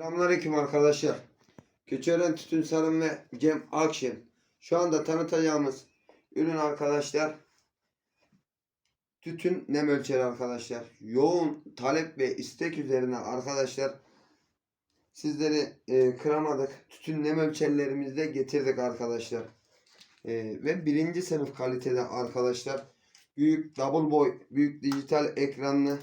Selamünaleyküm arkadaşlar. Keçiören Tütün Sarım ve Cem Akşem. Şu anda tanıtacağımız ürün arkadaşlar tütün nem ölçeri arkadaşlar. Yoğun talep ve istek üzerine arkadaşlar sizleri e, kıramadık. Tütün nem ölçerlerimizi de getirdik arkadaşlar. E, ve birinci sınıf kalitede arkadaşlar. Büyük double boy, büyük dijital ekranlı,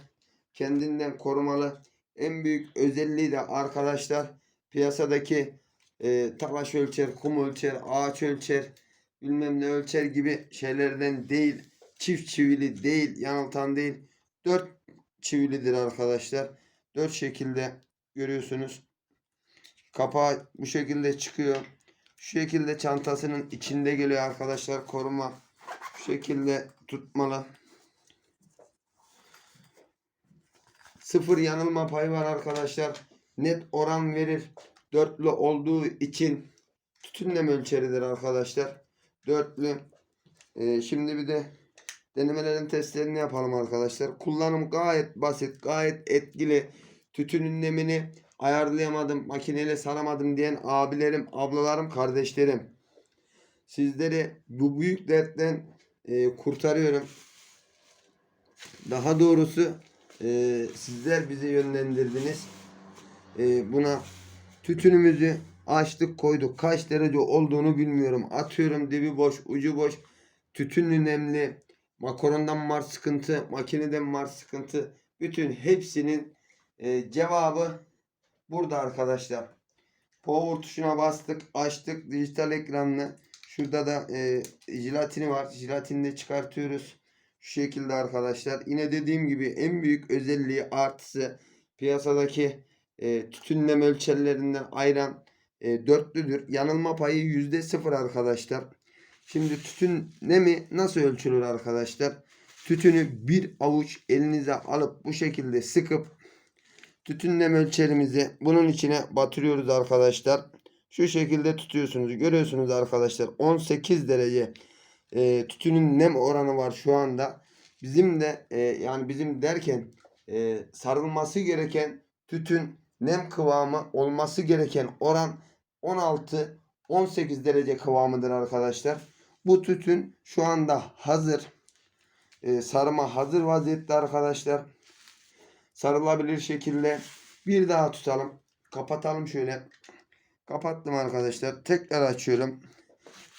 kendinden korumalı. En büyük özelliği de arkadaşlar piyasadaki e, talaş ölçer, kum ölçer, ağaç ölçer, bilmem ne ölçer gibi şeylerden değil. Çift çivili değil, yanıltan değil. Dört çivilidir arkadaşlar. Dört şekilde görüyorsunuz. Kapağı bu şekilde çıkıyor. Şu şekilde çantasının içinde geliyor arkadaşlar koruma. Şu şekilde tutmalı. Sıfır yanılma payı var arkadaşlar. Net oran verir. Dörtlü olduğu için tütünleme ölçeridir arkadaşlar. Dörtlü. Ee, şimdi bir de denemelerin testlerini yapalım arkadaşlar. Kullanım gayet basit, gayet etkili. Tütünün nemini ayarlayamadım, makineyle saramadım diyen abilerim, ablalarım, kardeşlerim. Sizleri bu büyük dertten e, kurtarıyorum. Daha doğrusu e, sizler bizi yönlendirdiniz. E, buna tütünümüzü açtık koyduk. Kaç derece olduğunu bilmiyorum. Atıyorum dibi boş, ucu boş. Tütün nemli. Makarondan var sıkıntı. Makineden var sıkıntı. Bütün hepsinin e, cevabı burada arkadaşlar. Power tuşuna bastık. Açtık. Dijital ekranlı. Şurada da e, jilatini var. Jilatini de çıkartıyoruz. Şu şekilde arkadaşlar. Yine dediğim gibi en büyük özelliği artısı piyasadaki e, tütünleme ölçerlerinden ayıran e, dörtlüdür. Yanılma payı yüzde sıfır arkadaşlar. Şimdi tütün nemi nasıl ölçülür arkadaşlar? Tütünü bir avuç elinize alıp bu şekilde sıkıp tütün nem ölçerimizi bunun içine batırıyoruz arkadaşlar. Şu şekilde tutuyorsunuz. Görüyorsunuz arkadaşlar 18 derece e, tütünün nem oranı var şu anda. Bizim de e, yani bizim derken e, sarılması gereken tütün nem kıvamı olması gereken oran 16 18 derece kıvamıdır arkadaşlar. Bu tütün şu anda hazır. E, sarıma hazır vaziyette arkadaşlar. Sarılabilir şekilde bir daha tutalım. Kapatalım şöyle. Kapattım arkadaşlar. Tekrar açıyorum.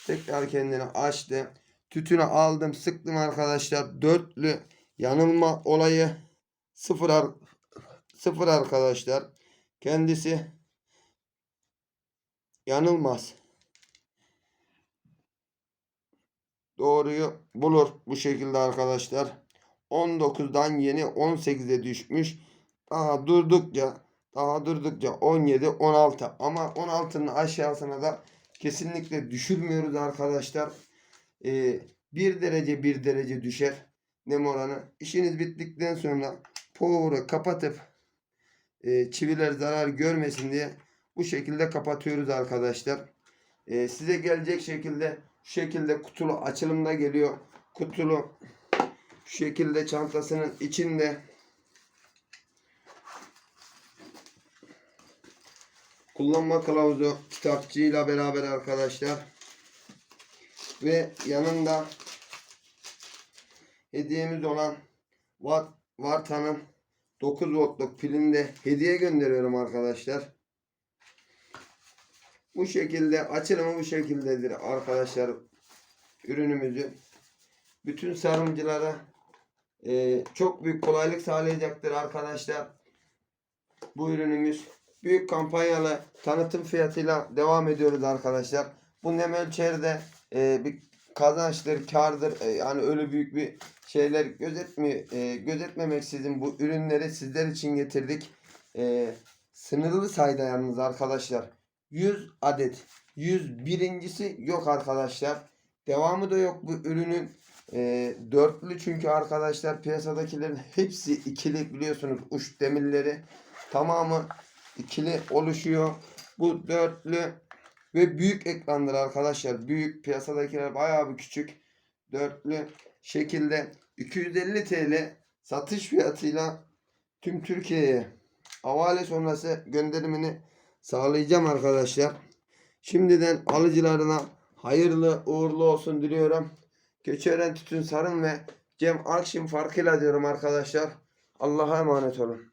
Tekrar kendini açtı. Tütünü aldım sıktım arkadaşlar. Dörtlü yanılma olayı sıfır, ar- sıfır arkadaşlar. Kendisi yanılmaz. Doğruyu bulur bu şekilde arkadaşlar. 19'dan yeni 18'e düşmüş. Daha durdukça daha durdukça 17 16 ama 16'nın aşağısına da kesinlikle düşürmüyoruz arkadaşlar. Ee, 1 derece 1 derece düşer nem oranı. İşiniz bittikten sonra power'ı kapatıp e, çiviler zarar görmesin diye bu şekilde kapatıyoruz arkadaşlar. Ee, size gelecek şekilde şu şekilde kutulu açılımda geliyor. Kutulu şu şekilde çantasının içinde kullanma kılavuzu kitapçığıyla beraber arkadaşlar ve yanında hediyemiz olan Watt Varta'nın 9 voltluk pilini de hediye gönderiyorum arkadaşlar. Bu şekilde açılımı bu şekildedir arkadaşlar ürünümüzü. Bütün sarımcılara e, çok büyük kolaylık sağlayacaktır arkadaşlar. Bu ürünümüz büyük kampanyalı tanıtım fiyatıyla devam ediyoruz arkadaşlar. Bu nem ölçerde e, bir kazançtır, kardır. E, yani öyle büyük bir şeyler gözetmi e, gözetmemeksizin bu ürünleri sizler için getirdik. E, sınırlı sayıda yalnız arkadaşlar. 100 adet. 101.si yok arkadaşlar. Devamı da yok bu ürünün. E, dörtlü çünkü arkadaşlar piyasadakilerin hepsi ikili biliyorsunuz uç demirleri tamamı ikili oluşuyor. Bu dörtlü ve büyük ekrandır arkadaşlar. Büyük piyasadakiler bayağı bir küçük. Dörtlü şekilde 250 TL satış fiyatıyla tüm Türkiye'ye havale sonrası gönderimini sağlayacağım arkadaşlar. Şimdiden alıcılarına hayırlı uğurlu olsun diliyorum. Göçeren Tütün Sarın ve Cem Akşin farkıyla diyorum arkadaşlar. Allah'a emanet olun.